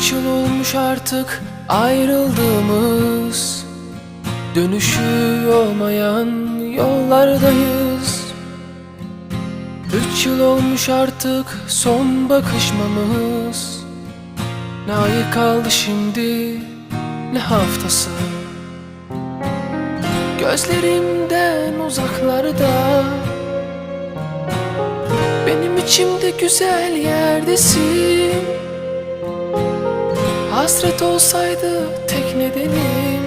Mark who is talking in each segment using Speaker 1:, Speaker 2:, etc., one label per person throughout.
Speaker 1: Üç yıl olmuş artık ayrıldığımız. Dönüşü olmayan yollardayız. Üç yıl olmuş artık son bakışmamız. Ne ayı kaldı şimdi ne haftası. Gözlerimden uzaklarda. Benim içimde güzel yerdesin Hasret olsaydı tek nedenim.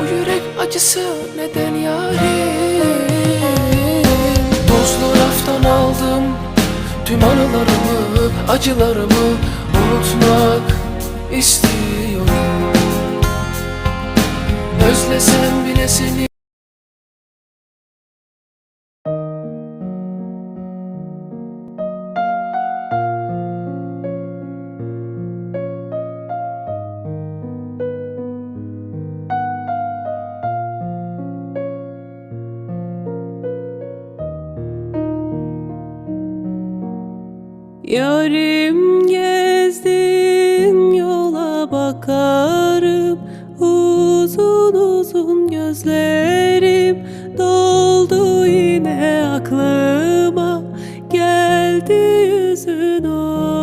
Speaker 1: Bu yürek acısı neden yarim? Tozlu raftan aldım Tüm anılarımı, acılarımı Unutmak istiyorum. Özlesem bile seni
Speaker 2: Yarim gezdim yola bakarım. Uzun uzun gözlerim doldu yine aklıma. Geldi yüzün o